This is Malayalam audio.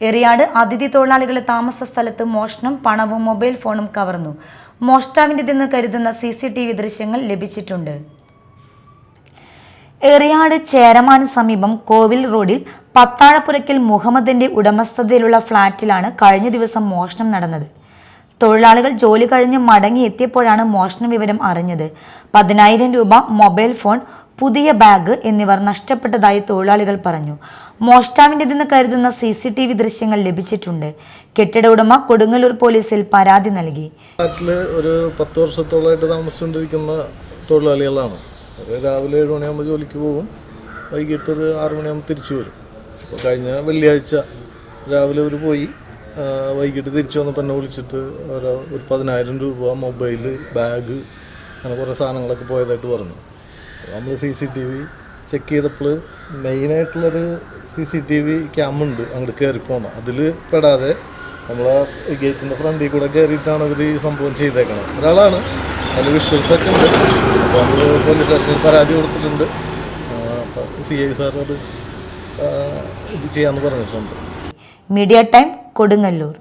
എറിയാട് അതിഥി തൊഴിലാളികളെ താമസ സ്ഥലത്ത് മോഷണം പണവും മൊബൈൽ ഫോണും കവർന്നു. മോഷ്ടാവിന്റെതെന്ന് കരുതുന്ന സി സി ടി വി ദൃശ്യങ്ങൾ ലഭിച്ചിട്ടുണ്ട്. എറിയാട് ചേരമാന് സമീപം കോവിൽ റോഡിൽ പത്താഴപ്പുരയ്ക്കൽ മുഹമ്മദിന്റെ ഉടമസ്ഥതയിലുള്ള ഫ്ളാറ്റിലാണ് കഴിഞ്ഞ ദിവസം മോഷണം നടന്നത്. തൊഴിലാളികൾ ജോലി കഴിഞ്ഞ് മടങ്ങിയെത്തിയപ്പോഴാണ് മോഷണ വിവരം അറിഞ്ഞത്. പതിനായിരം രൂപ മൊബൈൽ ഫോൺ പുതിയ ബാഗ് എന്നിവർ നഷ്ടപ്പെട്ടതായി തൊഴിലാളികൾ പറഞ്ഞു. മോഷ്ടാവിന്റെതെന്ന് കരുതുന്ന സി സി ടി വി ദൃശ്യങ്ങൾ ലഭിച്ചിട്ടുണ്ട്. കെട്ടിട ഉടമ കൊടുങ്ങല്ലൂർ പോലീസിൽ പരാതി നൽകി. ഒരു പത്ത് വർഷത്തോളമായിട്ട് താമസിച്ചുകൊണ്ടിരിക്കുന്ന തൊഴിലാളികളാണ്. രാവിലെ ഏഴ് മണിയാകുമ്പോൾ ജോലിക്ക് പോകും. വൈകിട്ട് ഒരു ആറ് മണിയാകുമ്പോൾ തിരിച്ചു വരും. കഴിഞ്ഞ വെള്ളിയാഴ്ച രാവിലെ അവർ പോയി. വൈകിട്ട് തിരിച്ചു വന്നപ്പോൾ എന്നെ വിളിച്ചിട്ട് ഓരോ ഒരു പതിനായിരം രൂപ മൊബൈൽ ബാഗ് അങ്ങനെ കുറേ സാധനങ്ങളൊക്കെ പോയതായിട്ട് പറഞ്ഞു. നമ്മൾ C C T V check ചെയ്തപ്പോൾ മെയിനായിട്ടുള്ളൊരു സി സി ടി വി ക്യാമുണ്ട് അങ്ങോട്ട് കയറി പോകണം അതിൽ പെടാതെ നമ്മൾ ഗേറ്റിന്റെ ഫ്രണ്ടിൽ കൂടെ കയറിയിട്ടാണ് അവർ ഈ സംഭവം ചെയ്തേക്കണം ഒരാളാണ് അതിൽ വിഷ്വൽസ് ഒക്കെ ഉണ്ട്. അപ്പോൾ നമ്മൾ പോലീസ് സ്റ്റേഷനിൽ പരാതി കൊടുത്തിട്ടുണ്ട്. സി ഐ സാർ അത് ഇത് ചെയ്യാമെന്ന് പറഞ്ഞിട്ടുണ്ട്. Media time Kodungallur.